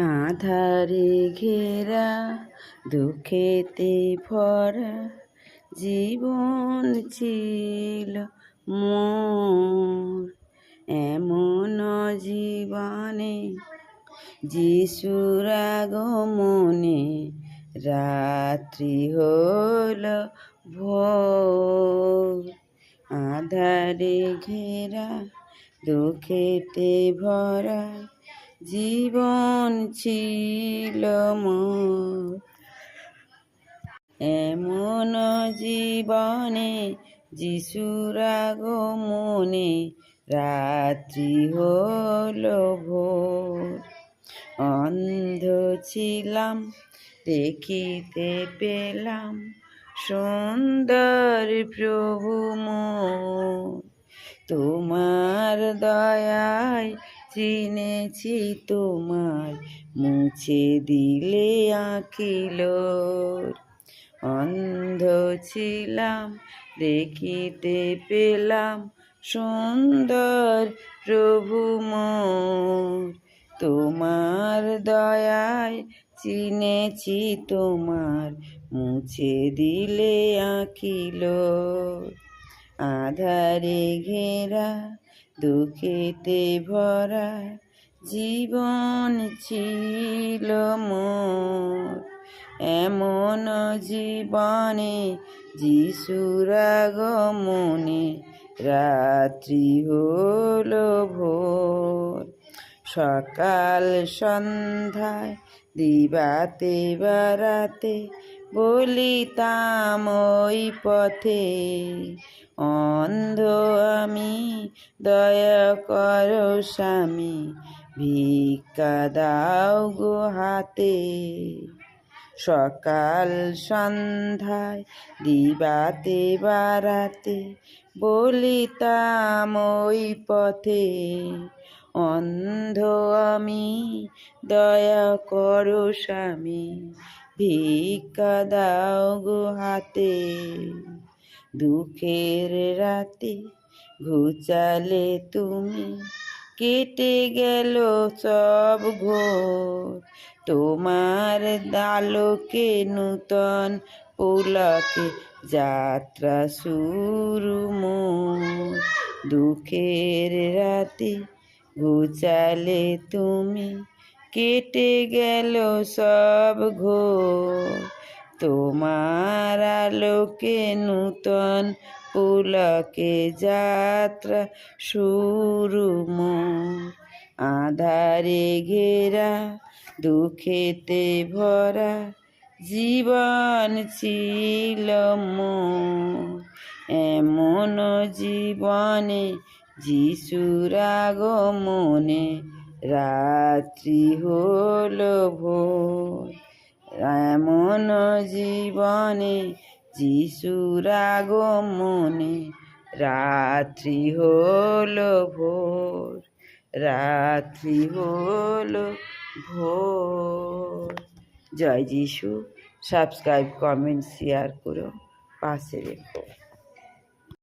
আধারে ঘেরা, দুঃখেতে ভরা জীবন ছিল মোর। এমন জীবনে যিশুর আগমনে রাত্রি হল ভোর। আধারে ঘেরা, দুঃখেতে ভরা জীবন ছিল মোর। এমন জীবনে যিশুর আগমনে রাত্রি হলো ভোর। অন্ধ ছিলাম, দেখিতে পেলাম সুন্দর প্রভু মোর। তোমার দয়ায় চিনেছি তোমার মুছে দিলে আঁকিল অন্ধ ছিলাম, দেখিতে পেলাম সুন্দর প্রভু মোর। তোমার দয়ায় চিনেছি তোমার, মুছে দিলে আঁকিল আধারে ঘেরা দুঃখেতে ভরা জীবন ছিল মোর। এমন জীবনে যিশুর আগমনে রাত্রি হলো ভোর। সকাল সন্ধ্যায় দিবাতে বারাতে বলিতাম ওই পথে। অন্ধ আমি, দয়া করো স্বামী, ভিক্ষা দাও গো হাতে। সকাল সন্ধ্যায় দিবাতে বারাতে বলিতাম ওই পথে। অন্ধ আমি, দয়া করো স্বামী, ভিক্ষা দাও গো হাতে। দুঃখের রাতে ঘুচালে তুমি, কেটে গেল সব ঘোর। তোমার দালোকে নূতন পুলকে যাত্রা শুরু মোর। দুঃখের রাতে ঘুচালে তুমি কেটে গেল সব ঘো তোমার আলোকে নূতন পুলকে যাত্রা শুরু মোর। আধারে ঘেরা, দুঃখেতে ভরা জীবন ছিল মোর। এমন জীবনে যিশুর আগমনে রাত্রি হলো ভোর। এমন জীবনে যিশুর আগমনে রাত্রি হলো ভোর, রাত্রি হলো ভোর। জয় যিশু, সাবস্ক্রাইব, কমেন্ট, শেয়ার করো, পাশে রেখো।